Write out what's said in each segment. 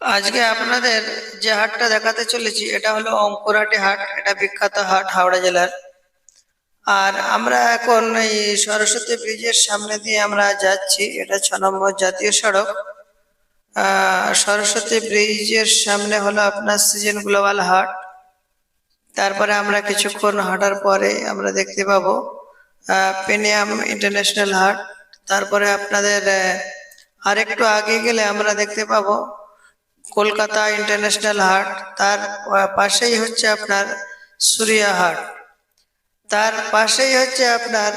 আজকে আপনাদের যে হাটটা দেখাতে চলেছি, এটা হলো অঙ্কুরাটি হাট, এটা বিখ্যাত হাট হাওড়া জেলার। আর আমরা এখন এই সরস্বতী ব্রিজের সামনে দিয়ে আমরা যাচ্ছি, এটা ছ নম্বর জাতীয় সড়ক। সরস্বতী ব্রিজের সামনে হলো আপনার সিজন গ্লোবাল হাট। তারপরে আমরা কিছুক্ষণ হাঁটার পরে আমরা দেখতে পাবো পেনিয়াম ইন্টারন্যাশনাল হাট। তারপরে আপনাদের আরেকটু আগে গেলে আমরা দেখতে পাবো কলকাতা ইন্টারন্যাশনাল হাট, তার পাশেই হচ্ছে আপনার সুরিয়া হাট। তার পাশেই হচ্ছে আপনার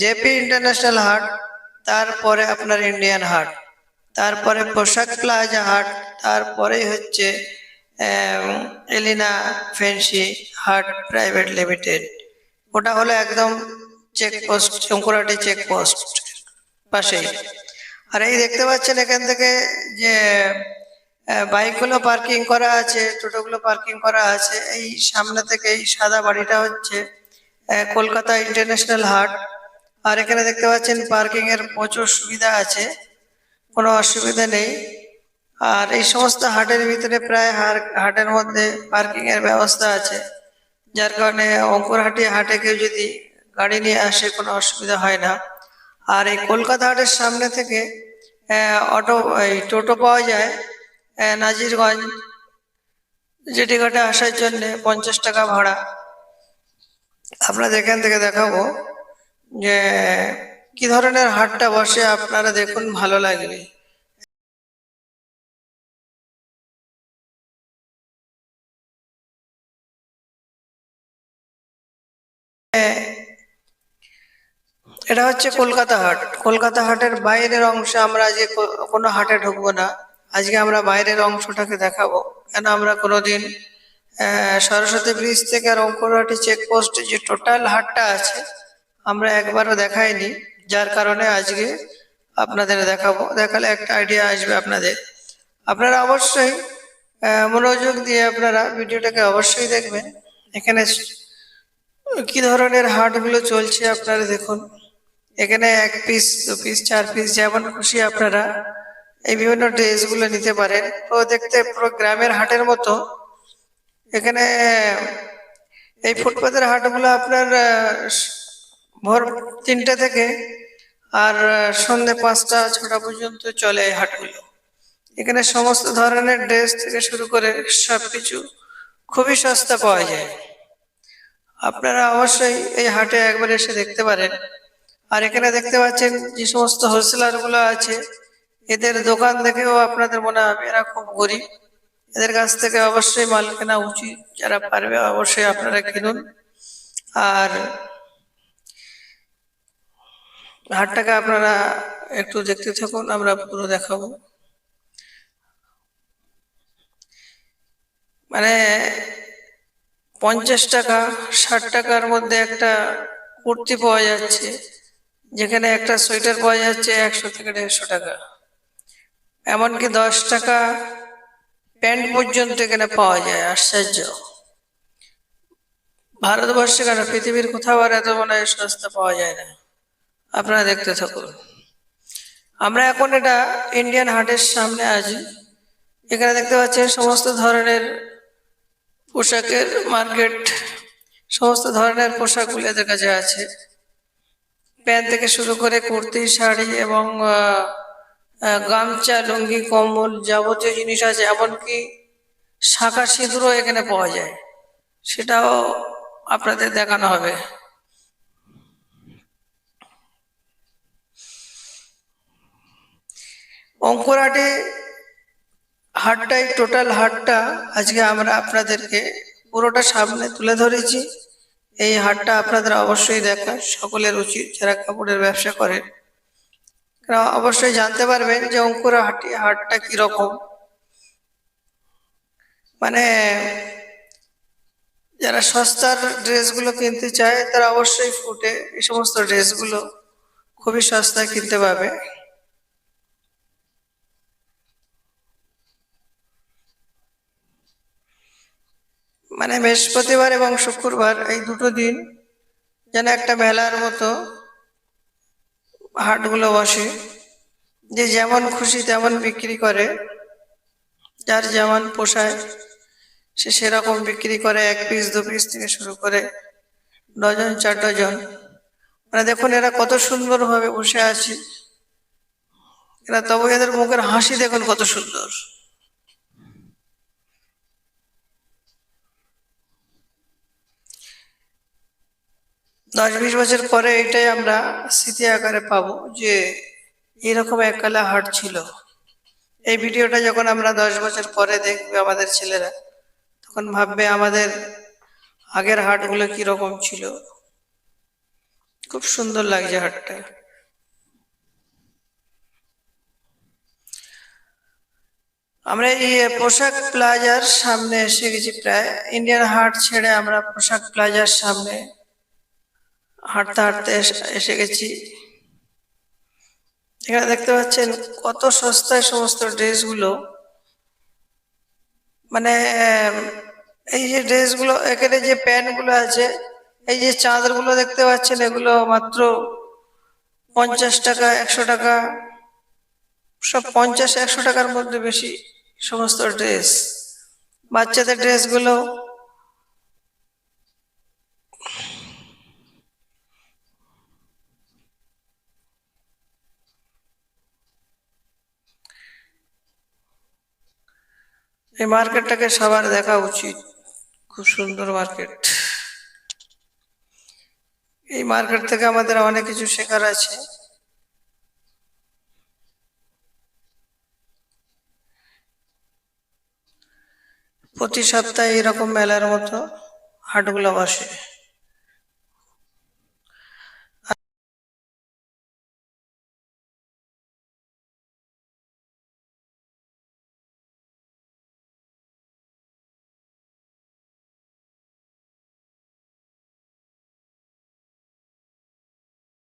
জেপি ইন্টারন্যাশনাল হাট, তারপরে আপনার ইন্ডিয়ান হাট, তারপরে পোশাক প্লাজা হাট তারপরেই হচ্ছে এলিনা ফেন্সি হাট প্রাইভেট লিমিটেড। ওটা হলো একদম চেকপোস্ট শঙ্কুরাটি চেকপোস্ট পাশেই। আর এই দেখতে পাচ্ছেন এখান থেকে যে আহ, বাইকগুলো পার্কিং করা আছে টোটোগুলো পার্কিং করা আছে। এই সামনে থেকে এই সাদা বাড়িটা হচ্ছে কলকাতা ইন্টারন্যাশনাল হাট। আর এখানে দেখতে পাচ্ছেন পার্কিং এর প্রচুর সুবিধা আছে কোনো অসুবিধা নেই। আর এই সমস্ত হাটের ভিতরে প্রায় হাটের মধ্যে পার্কিং এর ব্যবস্থা আছে। যার কারণে অঙ্কুরহাটি হাটে কেউ যদি গাড়ি নিয়ে আসে কোনো অসুবিধা হয় না। আর এই কলকাতা হাটের সামনে থেকে অটো, এই টোটো পাওয়া যায় নাজিরগঞ্জ যেটি ঘাটে আসার জন্যে পঞ্চাশ টাকা ভাড়া। আপনাদের এখান থেকে দেখাবো যে, কি ধরনের হাটটা বসে আপনারা দেখুন, ভালো লাগবে। এটা হচ্ছে কলকাতা হাট। কলকাতা হাটের বাইরের অংশে আমরা যে কোনো হাটে ঢুকবো না। আজকে আমরা বাইরের অংশটাকে দেখাবো। কেন আমরা কোনোদিন সরস্বতী ব্রিজ থেকে আর অঙ্কুরহাটি চেকপোস্ট যে টোটাল হাটটা আছে, আমরা একবারও দেখাইনি। যার কারণে আজকে আপনাদের দেখাবো। দেখালে একটা আইডিয়া আসবে আপনাদের। আপনারা অবশ্যই মনোযোগ দিয়ে আপনারা ভিডিওটাকে অবশ্যই দেখবেন। এখানে কি ধরনের হাটগুলো চলছে আপনারা দেখুন। এখানে এক পিস দু পিস চার পিস যেমন খুশি আপনারা এই বিভিন্ন ড্রেসগুলো নিতে পারেন। তো দেখতে পুরো গ্রামের হাটের মতো। এখানে এই ফুটপাতের হাটগুলো আপনার ভোর তিনটে থেকে আর সন্ধ্যে পাঁচটা, ছটা পর্যন্ত চলে এই হাটগুলো। এখানে সমস্ত ধরনের ড্রেস থেকে শুরু করে সবকিছু খুবই সস্তা পাওয়া যায়। আপনারা অবশ্যই এই হাটে একবার এসে দেখতে পারেন। আর এখানে দেখতে পাচ্ছেন যে সমস্ত হোলসেলারগুলো আছে। এদের দোকান দেখেও আপনাদের মনে হবে এরা খুব গরিব। এদের কাছ থেকে অবশ্যই মাল কেনা উচিত। যারা পারবে অবশ্যই আপনারা কিনুন। আর হাটটাকে আপনারা একটু দেখতে থাকুন, আমরা পুরো দেখাবো। মানে পঞ্চাশ টাকা, ষাট টাকার মধ্যে একটা কুর্তি পাওয়া যাচ্ছে। যেখানে একটা সোয়েটার পাওয়া যাচ্ছে একশো থেকে দেড়শো টাকা। এমনকি দশ টাকা প্যান্ট পর্যন্ত এখানে পাওয়া যায়, আশ্চর্য। ভারতবর্ষে কেন পৃথিবীর কোথাও আর এত মনে হয় সস্তা পাওয়া যায় না? আপনারা দেখতে থাকুন। আমরা এখন এটা ইন্ডিয়ান হাটের সামনে আছি। এখানে দেখতে পাচ্ছেন সমস্ত ধরনের পোশাকের মার্কেট, সমস্ত ধরনের পোশাকগুলো এদের কাছে আছে। প্যান্ট থেকে শুরু করে কুর্তি, শাড়ি এবং গামছা, লুঙ্গি, কম্বল যাবতীয় জিনিস আছে, এমনকি শাঁখা সিঁদুরও এখানে পাওয়া যায়। সেটাও আপনাদের দেখানো হবে। অঙ্কুরাটে হাটটাই, টোটাল হাটটা আজকে আমরা আপনাদেরকে পুরোটা সামনে তুলে ধরেছি। এই হাটটা আপনাদের অবশ্যই দেখা সকলের উচিত যারা কাপড়ের ব্যবসা করেন অবশ্যই জানতে পারবেন যে অঙ্কুরা হাটি, হাটটা কীরকম। মানে যারা সস্তার ড্রেসগুলো কিনতে চায়, তারা অবশ্যই ফুটে এই সমস্ত ড্রেসগুলো খুবই সস্তায় কিনতে পাবে মানে বৃহস্পতিবার এবং শুক্রবার এই দুটো দিন যেন একটা মেলার মতো হাটগুলো বসে, যে যেমন খুশি তেমন বিক্রি করে, যার যেমন পোষায় সে সেরকম বিক্রি করে, এক পিস দু পিস থেকে শুরু করে ডজন, চার ডজন। মানে দেখুন, এরা কত সুন্দরভাবে বসে আছে। এরা তবে এদের মুখের হাসি দেখুন কত সুন্দর। দশ বিশ বছর পরে এটাই আমরা স্মৃতি আকারে পাবো যে এরকম এককালে হাট ছিল। এই ভিডিওটা যখন আমরা দশ বছর পরে দেখবে আমাদের ছেলেরা, তখন ভাববে আমাদের আগের হাটগুলো কীরকম ছিল। খুব সুন্দর লাগছে হাটটা। আমরা এই পোশাক প্লাজার সামনে এসে গেছি প্রায়। ইন্ডিয়ান হাট ছেড়ে আমরা পোশাক প্লাজার সামনে হাঁটতে হাঁটতে এসে- গেছি। এখানে দেখতে পাচ্ছেন কত সস্তায় সমস্ত ড্রেসগুলো। মানে এই যে ড্রেসগুলো, এখানে যে প্যান্টগুলো আছে, এই যে চাদরগুলো দেখতে পাচ্ছেন, এগুলো মাত্র পঞ্চাশ টাকা, একশো টাকা, সব পঞ্চাশ, একশো টাকার মধ্যে বেশি সমস্ত ড্রেস। বাচ্চাদের ড্রেসগুলো এই মার্কেটটাকে সবার দেখা উচিত। খুব সুন্দর মার্কেট। এই মার্কেট থেকে আমাদের অনেক কিছু শেখার আছে। প্রতি সপ্তাহে এরকম মেলার মতো হাটগুলো বসে।